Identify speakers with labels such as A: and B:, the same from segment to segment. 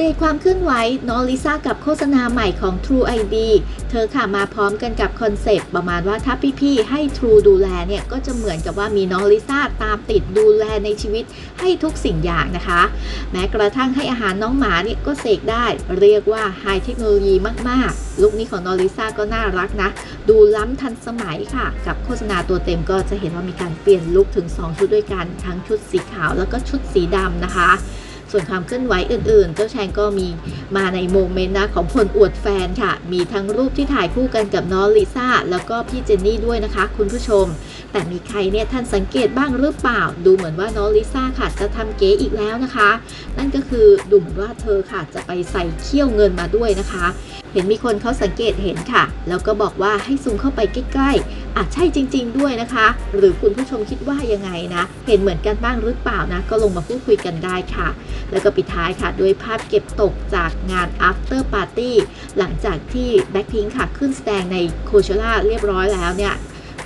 A: เดตความเคลื่อนไหวน้องลิซ่ากับโฆษณาใหม่ของ True ID เธอค่ะมาพร้อมกันกับคอนเซปต์ประมาณว่าถ้าพี่ๆให้ True ดูแลเนี่ยก็จะเหมือนกับว่ามีน้องลิซ่าตามติดดูแลในชีวิตให้ทุกสิ่งอย่างนะคะ แม้กระทั่งให้อาหารน้องหมาเนี่ยก็เสกได้เรียกว่าไฮเทคโนโลยีมากๆ ลุคนี้ของน้องลิซ่าก็น่ารักนะ ดูล้ำทันสมัยค่ะ กับโฆษณาตัวเต็มก็จะเห็นว่ามีการเปลี่ยนลุคถึง 2 ชุดด้วยกันทั้งชุดสีขาวแล้วก็ชุดสีดำนะคะ ส่วนความเคลื่อนไหวอื่นๆ เจ้าแชงก็มีมาในโมเมนต์นะของผลอวดแฟนค่ะ มีทั้งรูปที่ถ่ายคู่กันกับน้องลิซ่าแล้วก็พี่เจนนี่ด้วยนะคะ คุณผู้ชม แต่มีใครเนี่ยท่านสังเกตบ้างหรือเปล่า ดูเหมือนว่าน้องลิซ่าค่ะจะทำเก๋อีกแล้วนะคะ นั่นก็คือดูเหมือนว่าเธอค่ะจะไปใส่เขี้ยวเงินมาด้วยนะคะ เห็นมีคนเขาสังเกตเห็นค่ะ แล้วก็บอกว่าให้ซูมเข้าไปใกล้ๆอาจใช่จริง ๆ ด้วยนะคะ หรือคุณผู้ชมคิดว่ายังไงนะ เห็นเหมือนกันบ้างหรือเปล่านะ ก็ลงมาพูดคุยกันได้ค่ะ แล้วก็ปิดท้ายค่ะ ด้วยภาพเก็บตกจากงาน after party หลังจากที่ Blackpink ค่ะ ขึ้นแสดงในโคเชล่าเรียบร้อยแล้วเนี่ย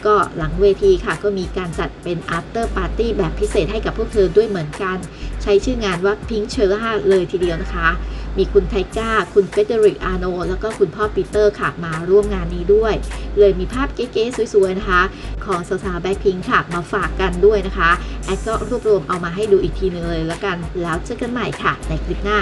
A: ก็หลังเวทีค่ะก็มีการจัดเป็น after party แบบพิเศษให้กับพวกเธอด้วยเหมือนกัน ใช้ชื่องานว่า Pink c h e r a เลยทีเดียวนะคะ มีคุณไทก้า คุณเฟเดริกอาโน แล้วก็คุณพ่อปีเตอร์ค่ะมาร่วมงานนี้ด้วย เลยมีภาพเก๋ๆสวยๆนะคะ ของสาวๆแบ็คพิงค่ะมาฝากกันด้วยนะคะ แอดก็รวบรวมเอามาให้ดูอีกทีนึงเลยแล้วกัน แล้วเจอกันใหม่ค่ะในคลิปหน้า